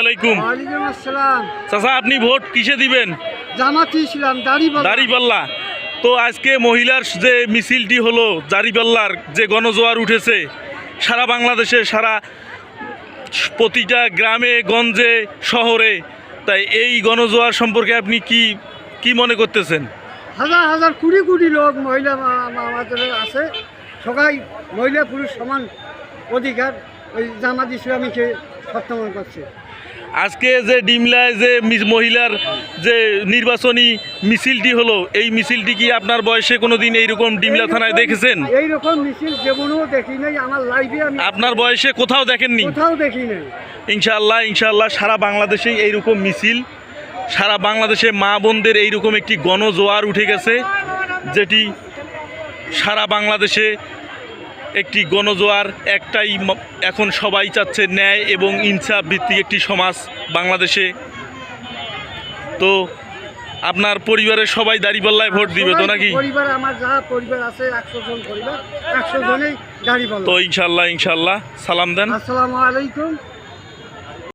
আলাইকুম। ওয়ালাইকুম আসসালাম। চাচা আপনি ভোট কিসে দিবেন? জামাতি ছিলাম দাড়িপাল্লা। তো আজকে মহিলার যে মিছিলটি হলো দাড়িপাল্লার যে গণজোয়ার উঠেছে সারা বাংলাদেশে সারা প্রতিটা গ্রামে গঞ্জে শহরে তাই এই গণজোয়ার সম্পর্কে আপনি কি কি মনে করতেছেন? হাজার হাজার কুড়ি কুড়ি লোক মহিলা আমাদের আছে। সবাই মহিলা পুরুষ সমান অধিকার। ওই জামাত ইসলামীকে সত্যমন করছে। আজকে যে ডিমলায় যে মহিলার যে নির্বাচনী মিছিলটি হলো এই মিছিলটি কি আপনার বয়সে কোনো দিন এইরকম ডিমলা থানায় দেখেছেন? এইরকম মিছিল জীবনেও দেখি নাই আমার লাইফে আমি আপনার বয়সে কোথাও দেখেননি? কোথাও দেখি নাই। ইনশাআল্লাহ ইনশাআল্লাহ সারা বাংলাদেশেই এইরকম মিছিল সারা বাংলাদেশে মা বোনদের এইরকম একটি গণজোয়ার উঠে গেছে যেটি সারা বাংলাদেশে একটি গণজোয়ার একটাই এখন সবাই চাচ্ছে ন্যায় এবং ইনসাফ ভিত্তিক একটি সমাজ বাংলাদেশে। তো আপনার পরিবারের সবাই দাঁড়িপাল্লায় ভোট দিবে তো নাকি? পরিবার আমার যা পরিবার আছে একশো জন পরিবার একশো জনেই গাড়ি তো ইনশাল্লাহ ইনশাল্লাহ। সালাম দেন। আসসালামু আলাইকুম।